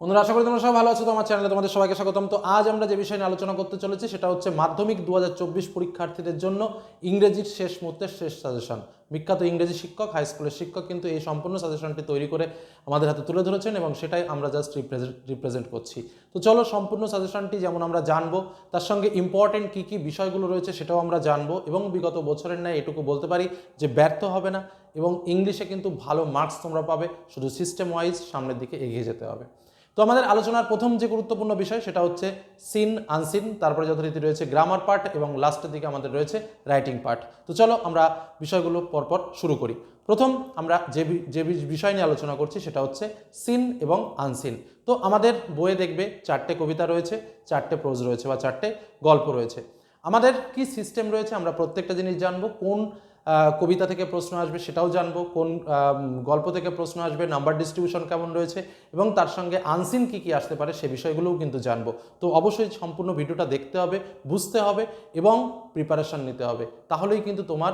বন্ধুরা, আশা করি তোমরা সবাই ভালো আছো আমার চ্যানেলে তোমাদের সবাইকে স্বাগতম। তো আজ আমরা যে বিষয় নিয়ে আলোচনা করতে চলেছি, সেটা হচ্ছে মাধ্যমিক দু হাজার চব্বিশ পরীক্ষার্থীদের জন্য ইংরেজির শেষ মুহূর্তের শেষ সাজেশন বিখ্যাত ইংরেজি শিক্ষক হাই স্কুলের শিক্ষক কিন্তু এই সম্পূর্ণ সাজেশনটি তৈরি করে আমাদের হাতে তুলে ধরেছেন এবং সেটাই আমরা জাস্ট রিপ্রেজেন্ট রিপ্রেজেন্ট করছি। তো চলো, সম্পূর্ণ সাজেশনটি যেমন আমরা জানব, তার সঙ্গে ইম্পর্টেন্ট কী কী বিষয়গুলো রয়েছে সেটাও আমরা জানব এবং বিগত বছরের ন্যায় এটুকু বলতে পারি যে ব্যর্থ হবে না এবং ইংলিশে কিন্তু ভালো মার্কস তোমরা পাবে, শুধু সিস্টেম ওয়াইজ সামনের দিকে এগিয়ে যেতে হবে। তো আমাদের আলোচনার প্রথম যে গুরুত্বপূর্ণ বিষয়, সেটা হচ্ছে সিন আনসিন তারপরে যথারীতি রয়েছে গ্রামার পার্ট এবং লাস্টের দিকে আমাদের রয়েছে রাইটিং পার্ট তো চলো আমরা বিষয়গুলো পরপর শুরু করি। প্রথম আমরা যে যে বিষয় নিয়ে আলোচনা করছি, সেটা হচ্ছে সিন এবং আনসিন তো আমাদের বইয়ে দেখবে চারটে কবিতা রয়েছে, চারটে প্রোজ রয়েছে বা চারটে গল্প রয়েছে। আমাদের কি সিস্টেম রয়েছে, আমরা প্রত্যেকটা জিনিস জানব, কোন কবিতা থেকে প্রশ্ন আসবে সেটাও জানব, কোন গল্প থেকে প্রশ্ন আসবে, নাম্বার ডিস্ট্রিবিউশন কেমন রয়েছে, এবং তার সঙ্গে আনসিন কি কি আসতে পারে সে বিষয়গুলোও কিন্তু জানব। তো অবশ্যই সম্পূর্ণ ভিডিওটা দেখতে হবে, বুঝতে হবে, এবং প্রিপারেশন নিতে হবে। তাহলেই কিন্তু তোমার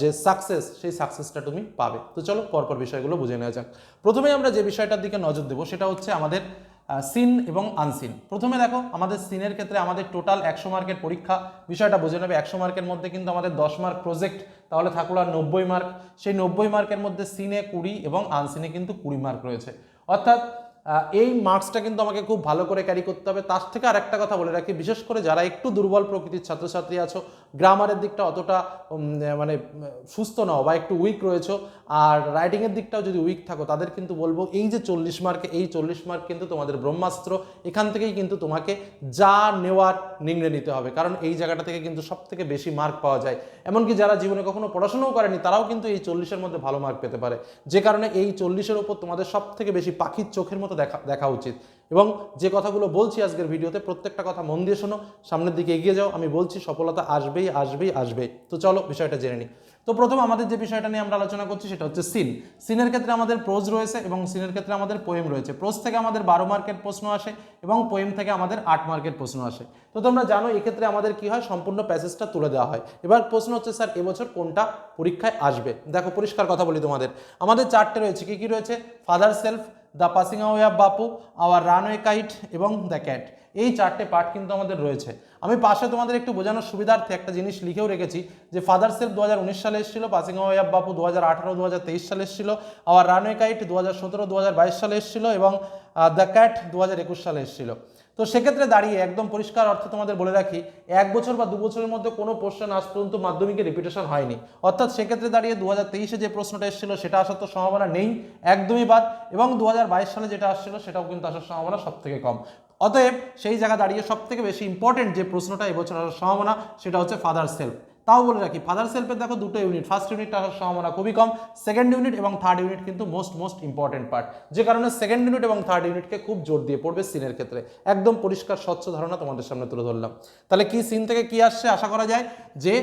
যে সাকসেস সেই সাকসেসটা তুমি পাবে। তো চলো পরপর বিষয়গুলো বুঝে নেওয়া যাক। প্রথমেই আমরা যে বিষয়টার দিকে নজর দেবো সেটা হচ্ছে আমাদের সিন এবং আনসিন প্রথমে দেখো, আমাদের সিনের ক্ষেত্রে আমাদের টোটাল একশো মার্কের পরীক্ষা। বিষয়টা বুঝে নেবে, একশো মার্কের মধ্যে কিন্তু আমাদের দশ মার্ক প্রজেক্ট তাহলে থাকল আর নব্বই মার্ক। সেই নব্বই মার্কের মধ্যে সিনে কুড়ি এবং আনসিনে কিন্তু কুড়ি মার্ক রয়েছে। অর্থাৎ এই মার্কসটা কিন্তু আমাকে খুব ভালো করে ক্যারি করতে হবে। তার থেকে আরেকটা কথা বলে রাখি, বিশেষ করে যারা একটু দুর্বল প্রকৃতির ছাত্রছাত্রী আছো গ্রামারের দিকটা অতটা মানে সুস্থ নাও বা একটু উইক রয়েছো, আর রাইটিংয়ের দিকটাও যদি উইক থাকো, তাদের কিন্তু বলব, এই যে চল্লিশ মার্কে এই চল্লিশ মার্ক কিন্তু তোমাদের ব্রহ্মাস্ত্র, এখান থেকেই কিন্তু তোমাকে যা নেওয়ার নিংড়ে নিতে হবে। কারণ এই জায়গাটা থেকে কিন্তু সব থেকে বেশি মার্ক পাওয়া যায়। এমনকি যারা জীবনে কখনো পড়াশোনাও করেনি, তারাও কিন্তু এই চল্লিশের মধ্যে ভালো মার্ক পেতে পারে। যে কারণে এই চল্লিশের ওপর তোমাদের সব থেকে বেশি পাখির চোখের মতো দেখা দেখা উচিত। এবং যে কথাগুলো বলছি আজকের ভিডিওতে, প্রত্যেকটা কথা মন দিয়ে শোনো, সামনের দিকে এগিয়ে যাও। আমি বলছি, সফলতা আসবেই আসবেই আসবেই। তো চলো, বিষয়টা জেনে নিই। তো প্রথম আমাদের যে বিষয়টা নিয়ে আমরা আলোচনা করছি, সেটা হচ্ছে সিন। সিনের ক্ষেত্রে আমাদের প্রোজ রয়েছে এবং সিনের ক্ষেত্রে আমাদের পোয়েম রয়েছে। প্রোজ থেকে আমাদের বারো মার্কের প্রশ্ন আসে এবং পোয়েম থেকে আমাদের আট মার্কের প্রশ্ন আসে। তো তোমরা জানো, এক্ষেত্রে আমাদের কি হয়? সম্পূর্ণ প্যাসেজটা তুলে দেওয়া হয়। এবার প্রশ্ন হচ্ছে, স্যার, এবছর কোনটা পরীক্ষায় আসবে? দেখো, পরিষ্কার কথা বলি তোমাদের। আমাদের চারটে রয়েছে। কি কি রয়েছে? Father's help the passing away of Bapu, our runaway kite এবং দ্য ক্যাট। এই চারটে পার্ট কিন্তু আমাদের রয়েছে। আমি পাশে তোমাদের একটু বোঝানোর সুবিধার্থে একটা জিনিস লিখেও রেখেছি, যে ফাদার সেলফ দু সালে এসেছিল পাসিং আওয়ে অফ বাপু দু হাজার আঠারো দু হাজার তেইশ সালে এসেছিল, আওয়ার রানওয়ে কাইট দু হাজার সতেরো দু হাজার বাইশ সালে এসেছিল এবং দ্য ক্যাট দু হাজার একুশ সালে এসেছিল। তো সেক্ষেত্রে দাঁড়িয়ে একদম পরিষ্কার অর্থে তোমাদের বলে রাখি, এক বছর বা দু বছরের মধ্যে কোনো প্রশ্ন আজ পর্যন্ত মাধ্যমিকে রিপিটেশন হয়নি। অর্থাৎ সেক্ষেত্রে দাঁড়িয়ে দু হাজার তেইশে যে প্রশ্নটা এসেছিল সেটা আসার তো সম্ভাবনা নেই, একদমই বাদ। এবং দু হাজার বাইশ সালে যেটা আসছিল সেটাও কিন্তু আসার সম্ভাবনা সব থেকে কম। অতএব সেই জায়গা দাঁড়িয়ে সব থেকে বেশি ইম্পর্টেন্ট যে প্রশ্নটা এবছর আসার সম্ভাবনা, সেটা হচ্ছে ফাদার সেলফ তাও বলে রাখি ফাদার সেলফের দেখো দুটো ইউনিট ফার্স্ট ইউনিট আসার সম্ভাবনা খুবই কম সেকেন্ড ইউনিট এবং থার্ড ইউনিট কিন্তু মোস্ট মোস্ট ইম্পর্টেন্ট পার্ট যে কারণে সেকেন্ড ইউনিট এবং থার্ড ইউনিটকে খুব জোর দিয়ে পড়বে সিনের ক্ষেত্রে। একদম পরিষ্কার, স্বচ্ছ ধারণা তোমাদের সামনে তুলে ধরলাম। তাহলে কি সিন থেকে কি আসছে? আশা করা যায় যে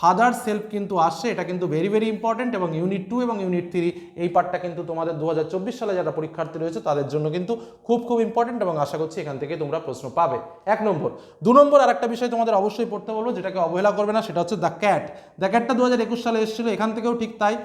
ফাদার সেলফ কিন্তু আসছে এটা কিন্তু ভেরি ভেরি ইম্পর্টেন্ট এবং ইউনিট টু এবং ইউনিট থ্রি এই পার্টটা কিন্তু তোমাদের দু হাজার চব্বিশ সালে যারা পরীক্ষার্থী রয়েছে, তাদের জন্য কিন্তু খুব খুব ইম্পর্টেন্ট এবং আশা করছি এখান থেকে তোমরা প্রশ্ন পাবে। এক নম্বর, দু নম্বর আর একটা বিষয় তোমাদের অবশ্যই পড়তে বলব, যেটাকে অবহেলা করবে না, সেটা হচ্ছে দ্য ক্যাট দ্য ক্যাটটা দু হাজার একুশ সালে এসেছিল, এখান থেকেও ঠিক তাই।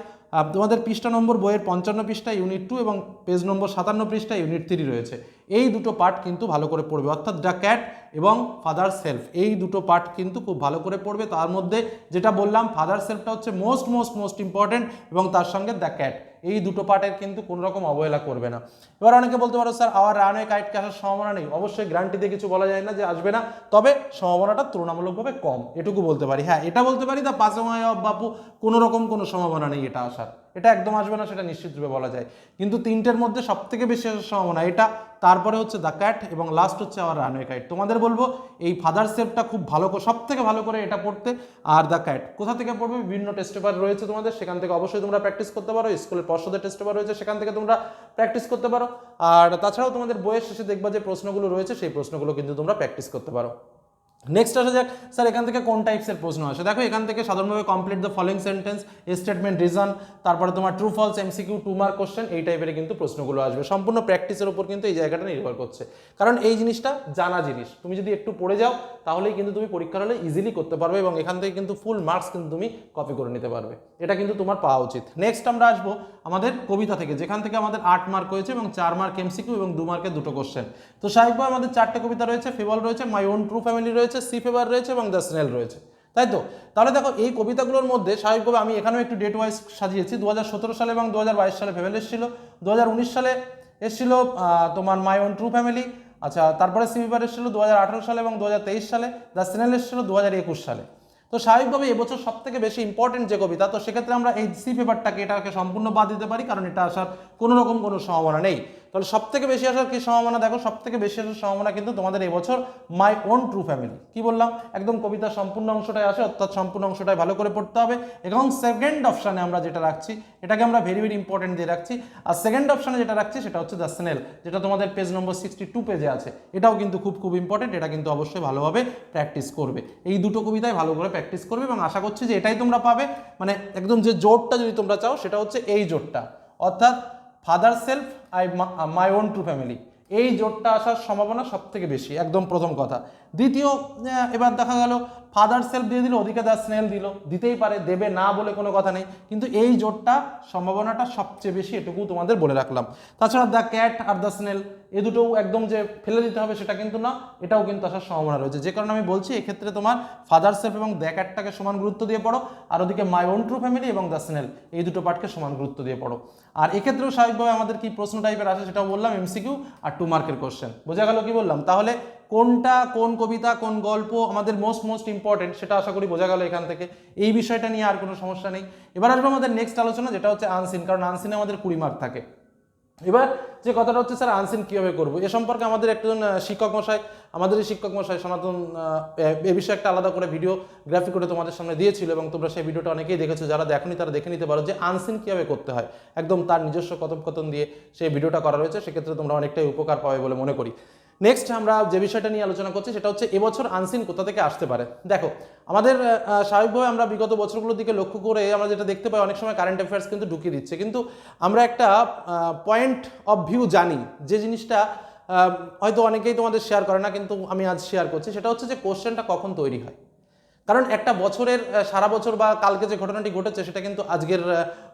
তোমাদের পৃষ্ঠা নম্বর, বইয়ের পঞ্চান্ন পৃষ্ঠা ইউনিট টু এবং পেজ নম্বর সাতান্ন পৃষ্ঠা ইউনিট থ্রি রয়েছে। এই দুটো পার্ট কিন্তু ভালো করে পড়বে। অর্থাৎ দ্য ক্যাট এবং ফাদার সেলফ এই দুটো পার্ট কিন্তু খুব ভালো করে পড়বে। তার মধ্যে যেটা বললাম ফাদার সেলফটা হচ্ছে মোস্ট মোস্ট মোস্ট ইম্পর্টেন্ট এবং তার সঙ্গে দ্য ক্যাট এই দুটো পার্টের কিন্তু কোনো রকম অবহেলা করবে না। এবার অনেকে বলতে পারো, স্যার আওয়ার রানওয়ে কাইটকে আসার সম্ভাবনা নেই? অবশ্যই গ্যারান্টি দিয়ে কিছু বলা যায় না যে আসবে না। তবে সম্ভাবনাটা তুলনামূলকভাবে কম। এটুকু বলতে পারি। হ্যাঁ এটা বলতে পারি দ্য পাসং অফ বাপু, কোনো রকম কোনো সম্ভাবনা নেই এটা আসার। এটা একদম আসবে না, সেটা নিশ্চিতরূপে বলা যায়। কিন্তু তিনটের মধ্যে সব থেকে বেশি আসার সম্ভাবনা, এটা তারপরে হচ্ছে দ্য ক্যাট এবং লাস্ট হচ্ছে আমার রানওয়ে কাইট তোমাদের বলব, এই ফাদার সেফটা খুব ভালো সব থেকে ভালো করে এটা পড়তে আর দ্য ক্যাট কোথা থেকে পড়বে? বিভিন্ন টেস্ট পেপার রয়েছে তোমাদের, সেখান থেকে অবশ্যই তোমরা প্র্যাকটিস করতে পারো স্কুলের পর্ষদের টেস্ট পেপার রয়েছে, সেখান থেকে তোমরা প্র্যাকটিস করতে পারো। আর তাছাড়াও তোমাদের বইয়ের শেষে দেখবা যে প্রশ্নগুলো রয়েছে, সেই প্রশ্নগুলো কিন্তু তোমরা প্র্যাকটিস করতে পারো। নেক্সট আসা যাক, স্যার, এখান থেকে কোন টাইপসের প্রশ্ন আসে? দেখো, এখান থেকে সাধারণভাবে complete the following sentence statement reason তারপরে তোমার true false MCQ two mark question এই টাইপের কিন্তু প্রশ্নগুলো আসবে। সম্পূর্ণ প্র্যাকটিসের উপর কিন্তু এই জায়গাটা নির্ভর করছে। কারণ এই জিনিসটা জানা জিনিস। তুমি যদি একটু পড়ে যাও, তাহলেই কিন্তু তুমি পরীক্ষার হলে ইজিলি করতে পারবে এবং এখান থেকে কিন্তু ফুল মার্কস কিন্তু তুমি কপি করে নিতে পারবে। এটা কিন্তু তোমার পাওয়া উচিত। নেক্সট আমরা আসব আমাদের কবিতা থেকে, যেখান থেকে আমাদের আট মার্ক হয়েছে এবং চার মার্ক এমসিকিউ এবং দু মার্কের দুটো কোশ্চেন তো সাহেব আমাদের চারটে কবিতা রয়েছে, ফেবল রয়েছে মাই ওন ট্রু ফ্যামিলি রয়েছে সি ফেভার রয়েছে এবং দ্য স্নেল রয়েছে। তাই তো? তাহলে দেখো, এই কবিতাগুলোর মধ্যে স্বাভাবিকভাবে আমি এখানেও একটু ডেট ওয়াইজ সাজিয়েছি। দুহাজার সতেরো সালে এবং দুহাজার বাইশ সালে ফেভেল এসেছিল দু সালে এসেছিল তোমার মাই ওন ট্রু ফ্যামিলি আচ্ছা তারপরে সি ফেভার এসেছিল দু হাজার আঠারো সালে এবং দু হাজার তেইশ সালে। দ্য স্নেল এসেছিল দু হাজার একুশ সালে। তো স্বাভাবিকভাবে এবছর সব থেকে বেশি ইম্পর্টেন্ট যে কবিতা, তো সেক্ষেত্রে আমরা এই সি পেপারটাকে এটাকে সম্পূর্ণ বাদ দিতে পারি, কারণ এটা আসার কোনো রকম কোনো সম্ভাবনা নেই। তাহলে সব থেকে বেশি আসার কি সম্ভাবনা? দেখো সব থেকে বেশি আসার সম্ভাবনা কিন্তু তোমাদের এবছর মাই ওন ট্রু ফ্যামিলি কি বললাম? একদম কবিতার সম্পূর্ণ অংশটাই আসে, অর্থাৎ সম্পূর্ণ অংশটাই ভালো করে পড়তে হবে। এবং সেকেন্ড অপশানে আমরা যেটা রাখছি, এটাকে আমরা ভেরি ভেরি ইম্পর্টেন্ট দিয়ে রাখছি। আর সেকেন্ড অপশানে যেটা রাখছি, সেটা হচ্ছে দ্য স্নেল যেটা তোমাদের পেজ নম্বর সিক্সটি টু পেজে আছে। এটাও কিন্তু খুব খুব ইম্পর্টেন্ট এটা কিন্তু অবশ্যই ভালোভাবে প্র্যাকটিস করবে। এই দুটো কবিতায় ভালো করে প্র্যাকটিস করবে এবং আশা করছি যে এটাই তোমরা পাবে। মানে একদম যে জোরটা যদি তোমরা চাও, সেটা হচ্ছে এই জোরটা। অর্থাৎ father's help I my own true family এই জোটটা আসার সম্ভাবনা সব থেকে বেশি, একদম প্রথম কথা। দ্বিতীয় এবার দেখা গেল ফাদার সেলফ দিয়ে দিল ওদিকে দ্য স্নেল দিল, দিতেই পারে, দেবে না বলে কোনো কথা নেই। কিন্তু এই জোটটা সম্ভাবনাটা সবচেয়ে বেশি এটুকু তোমাদের বলে রাখলাম। তাছাড়া দ্য ক্যাট আর দ্য স্নেল এ দুটোও একদম যে ফেলে দিতে হবে সেটা কিন্তু না, এটাও কিন্তু আসার সম্ভাবনা রয়েছে। যে কারণে আমি বলছি, এক্ষেত্রে তোমার ফাদার সেলফ এবং দ্য ক্যাটটাকে সমান গুরুত্ব দিয়ে পড়ো, আর ওদিকে মাই ওন ট্রু ফ্যামিলি এবং দ্য স্নেল এই দুটো পার্টকে সমান গুরুত্ব দিয়ে পড়ো। আর এক্ষেত্রেও স্বাভাবিকভাবে আমাদের কি প্রশ্ন টাইপের আসে সেটাও বললাম এমসিকিউ আর টু মার্কের কোশ্চেন বোঝা গেল কি বললাম? তাহলে কোনটা, কোন কবিতা, কোন গল্প আমাদের মোস্ট মোস্ট ইম্পর্টেন্ট সেটা আশা করি বোঝা গেল এখান থেকে। এই বিষয়টা নিয়ে আর কোনো সমস্যা নেই। এবার আসবে আমাদের নেক্সট আলোচনা, যেটা হচ্ছে আনসিন কারণ আনসিনে আমাদের কুড়ি মার্ক থাকে। এবার যে কথাটা হচ্ছে, স্যার আনসিন কীভাবে করব? এ সম্পর্কে আমাদের একজন শিক্ষক মশাই আমাদের এই শিক্ষক মশাই, সনাতন এ- বিষয়ে একটা আলাদা করে ভিডিও গ্রাফিক করে তোমাদের সামনে দিয়েছিল এবং তোমরা সেই ভিডিওটা অনেকেই দেখেছ। যারা দেখনি, তারা দেখে নিতে পারো যে আনসিন কীভাবে করতে হয়। একদম তার নিজস্ব কথোপকথন দিয়ে সেই ভিডিওটা করা রয়েছে। সেক্ষেত্রে তোমরা অনেকটাই উপকার পাবে বলে মনে করি। নেক্সট আমরা যে বিষয়টা নিয়ে আলোচনা করছি, সেটা হচ্ছে এবছর আনসিন কোথা থেকে আসতে পারে? দেখো, আমাদের স্বাভাবিকভাবে আমরা বিগত বছরগুলোর দিকে লক্ষ্য করে আমরা যেটা দেখতে পাই, অনেক সময় কারেন্ট অ্যাফেয়ার্স কিন্তু ঢুকিয়ে দিচ্ছে। কিন্তু আমরা একটা পয়েন্ট অফ ভিউ জানি, যে জিনিসটা হয়তো অনেকেই তোমাদের শেয়ার করে না, কিন্তু আমি আজ শেয়ার করছি। সেটা হচ্ছে যে কোশ্চেনটা কখন তৈরি হয়? কারণ একটা বছরের সারা বছর বা কালকে যে ঘটনাটি ঘটেছে সেটা কিন্তু আজকের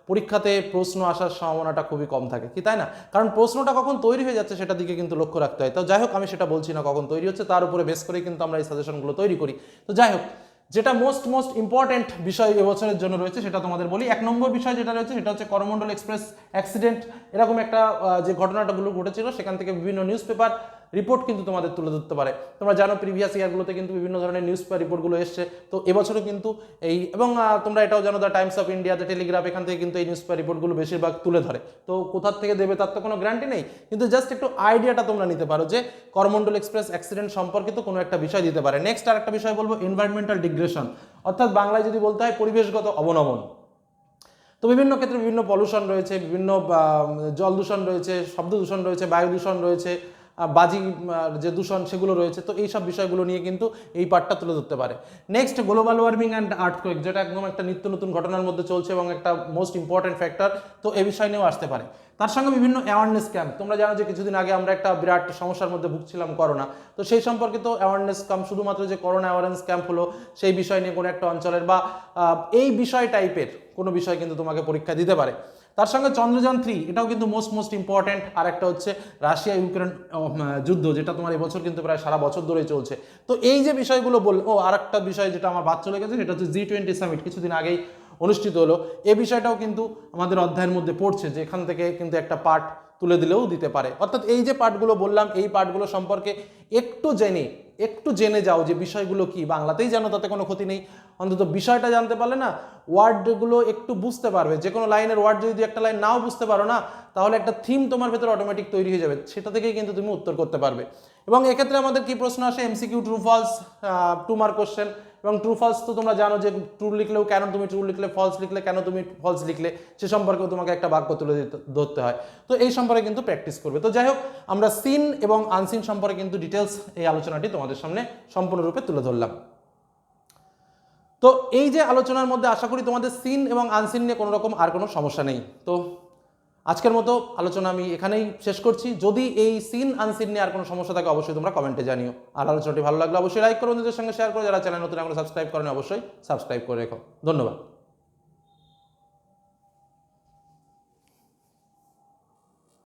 পরীক্ষাতে প্রশ্ন আসার সম্ভাবনাটা খুবই কম থাকে, কি তাই না? কারণ প্রশ্নটা কখন তৈরি হয়ে যাচ্ছে সেটা দিকে কিন্তু লক্ষ্য রাখতে হয়। তো যাই হোক, আমি সেটা বলছি না কখন তৈরি হচ্ছে, তার উপরে বেস করেই কিন্তু আমরা এই সাজেশনগুলো তৈরি করি। তো যাই হোক, যেটা মোস্ট মোস্ট ইম্পর্টেন্ট বিষয় এবছরের জন্য রয়েছে সেটা তোমাদের বলি। এক নম্বর বিষয় যেটা রয়েছে সেটা হচ্ছে করমণ্ডল এক্সপ্রেস অ্যাক্সিডেন্ট এরকম একটা যে ঘটনাটাগুলো ঘটেছিল সেখান থেকে বিভিন্ন নিউজ পেপার রিপোর্ট কিন্তু তোমাদের তুলে ধরতে পারে। তোমরা জানো প্রিভিয়াস ইয়ারগুলোতে কিন্তু বিভিন্ন ধরনের নিউজ রিপোর্টগুলো এসছে। তো এবছরও কিন্তু এই এবং তোমরা এটাও জানো the Times of India the Telegraph এখান থেকে কিন্তু এই নিউজ রিপোর্টগুলো বেশিরভাগ তুলে ধরে। তো কোথার থেকে দেবে তার তো কোনো গ্যারান্টি নেই। কিন্তু জাস্ট একটু আইডিয়াটা তোমরা নিতে পারো যে করমণ্ডল এক্সপ্রেস অ্যাক্সিডেন্ট সম্পর্কিত কোনো একটা বিষয় দিতে পারে। নেক্সট আর একটা বিষয় বলব এনভায়রনমেন্টাল ডিগ্রেশন অর্থাৎ বাংলায় যদি বলতে হয়, পরিবেশগত অবনমন। তো বিভিন্ন ক্ষেত্রে বিভিন্ন পলিউশন রয়েছে, বিভিন্ন জল দূষণ রয়েছে, শব্দ দূষণ রয়েছে, বায়ু দূষণ রয়েছে বাজি যে দূষণ সেগুলো রয়েছে, তো এইসব বিষয়গুলো নিয়ে কিন্তু এই পার্টটা তুলে ধরতে পারে। Next global warming and earthquake যেটা একদম একটা নিত্য নতুন ঘটনার মধ্যে চলছে এবং একটা মোস্ট ইম্পর্টেন্ট ফ্যাক্টর তো এ বিষয় নিয়েও আসতে পারে। তার সঙ্গে বিভিন্ন অ্যাওয়ারনেস ক্যাম্প তোমরা জানো যে কিছুদিন আগে আমরা একটা বিরাট সমস্যার মধ্যে ভুগছিলাম করোনা তো সেই সম্পর্কিত অ্যাওয়ারনেস ক্যাম্প শুধুমাত্র যে করোনা অ্যাওয়ারনেস ক্যাম্প হলো, সেই বিষয় নিয়ে কোনো একটা অঞ্চলের বা এই বিষয় টাইপের কোনো বিষয় কিন্তু তোমাকে পরীক্ষা দিতে পারে। তার সঙ্গে চন্দ্রযান থ্রি এটাও কিন্তু মোস্ট মোস্ট ইম্পর্ট্যান্ট আর একটা হচ্ছে রাশিয়া ইউক্রেন যুদ্ধ, যেটা তোমার এবছর কিন্তু প্রায় সারা বছর ধরেই চলছে। তো এই যে বিষয়গুলো বল, ও আর একটা বিষয় যেটা আমার বাদ চলে গেছে, সেটা হচ্ছে জি টোয়েন্টি সামিট কিছুদিন আগেই অনুষ্ঠিত হলো। এই বিষয়টাও কিন্তু আমাদের অধ্যায়ের মধ্যে পড়ছে, যে এখান থেকে কিন্তু একটা পার্ট তুলে দিলেও দিতে পারে। অর্থাৎ এই যে পার্টগুলো বললাম, এই পার্টগুলো সম্পর্কে একটু জেনে একটু জেনে যাও যে বিষয়গুলো কি। বাংলাতেই জানো তাতে কোনো ক্ষতি নেই। অন্তত বিষয়টা জানতে পারলে না, ওয়ার্ডগুলো একটু বুঝতে পারবে। যে কোনো লাইনের ওয়ার্ড যদি একটা লাইন নাও বুঝতে পারো না, তাহলে একটা থিম তোমার ভেতরে অটোমেটিক তৈরি হয়ে যাবে। সেটা থেকেই কিন্তু তুমি উত্তর করতে পারবে। এবং এক্ষেত্রে আমাদের কি প্রশ্ন আসে? MCQ true false two mark question এবং ট্রু ফলস তো তোমরা জানো যে ট্রু লিখলেও কেন তুমি ট্রু লিখলে ফলস লিখলে কেন তুমি ফলস লিখলে, সে সম্পর্কেও তোমাকে একটা বাক্য তুলে ধরতে হয়। তো এই সম্পর্কে কিন্তু প্র্যাকটিস করবে। তো যাই হোক, আমরা সিন এবং আনসিন সম্পর্কে কিন্তু ডিটেলস এই আলোচনাটি তোমাদের সামনে সম্পূর্ণরূপে তুলে ধরলাম। তো এই যে আলোচনার মধ্যে আশা করি তোমাদের সিন এবং আনসিন নিয়ে কোনো রকম আর কোনো সমস্যা নেই। তো আজকের মতো আলোচনা আমি এখানেই শেষ করছি। যদি এই সিন আনসিন নিয়ে আর কোনো সমস্যা থাকে, অবশ্যই তোমরা কমেন্টে জানিও। আর আলোচনাটি ভালো লাগলে অবশ্যই লাইক করো, নিজের সঙ্গে শেয়ার করো। যারা চ্যানেল নতুন এখনও সাবস্ক্রাইব করেন, অবশ্যই সাবস্ক্রাইব করে রেখো। ধন্যবাদ।